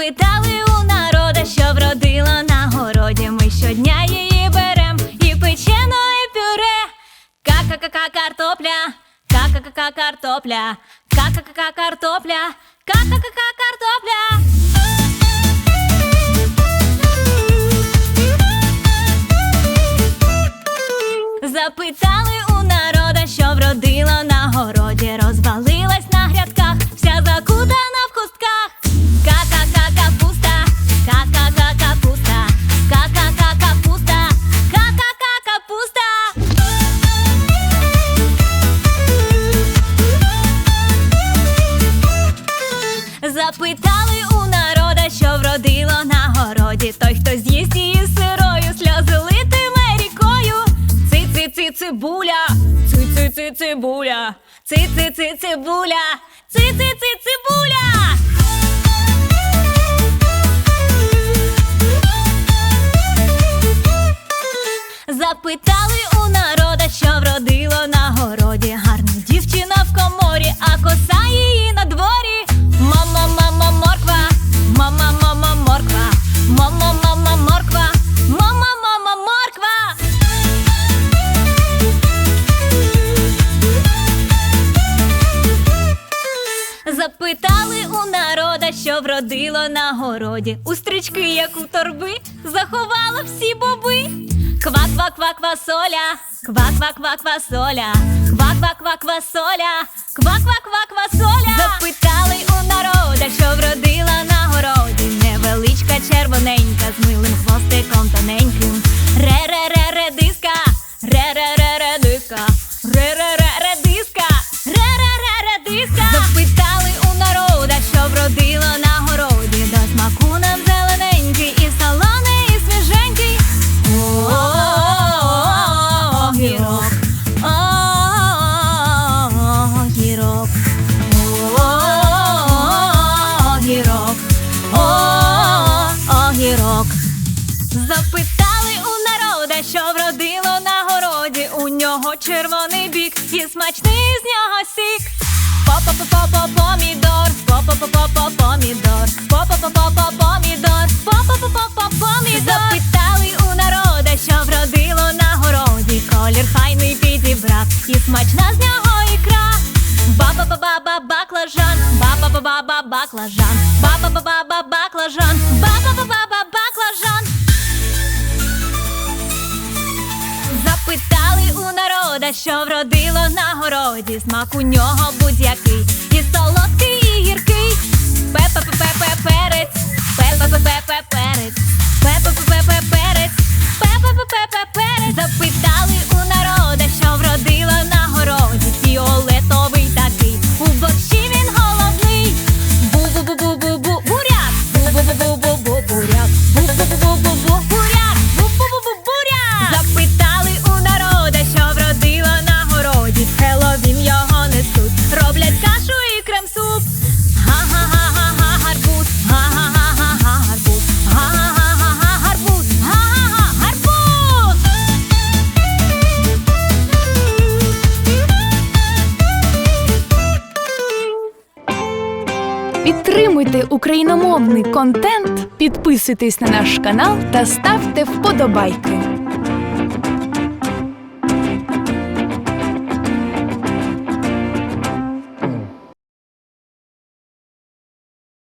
Запитали у народа, що вродила на городі. Ми щодня її берем і печено, і пюре. Ка-ка-ка картопля, ка-ка-ка картопля, ка-ка-ка картопля, ка-ка-ка картопля. Запитали Запитали у народа, що вродило на городі. Той, хто з'їсть її сирою, сльози литиме рікою. Ци-ци-ци цибуля, ци-ци-ци цибуля, ци-ци-ци цибуля, ци-ци-ци цибуля. Запитали у народа, що вродило на городі. Гарна дівчина в коморі, а коса її на Запитали у народа, що вродило на городі. У стрічки, як у торби, заховала всі боби. Ква-ква-ква квасоля, ква-ква-ква квасоля, ква-ква-ква квасоля, ква-ква-ква квасоля. Запитали у народа, що вродила на городі. Невеличка червоненька з милим хвостиком тоненьким. Ре-ре-ре-редиска, ре-ре-ре-редиска, вродило на городі. У нього червоний бік і смачний з нього сік. По-по-по-по-по помідор, по-по-по-по-по помідор, по-по-по-по-по помідор, по-по-по-по-по помідор. Запитали у народа, що вродило на городі. Колір файний підібрав і смачна з нього ікра. Ба-ба-ба-ба баклажан, ба-ба-ба-ба баклажан, ба-ба-ба-ба баклажан, ба-ба-ба-ба баклажан. Що вродило на городі. Смак у нього будь-який, Підтримуйте україномовний контент, підписуйтесь на наш канал та ставте вподобайки.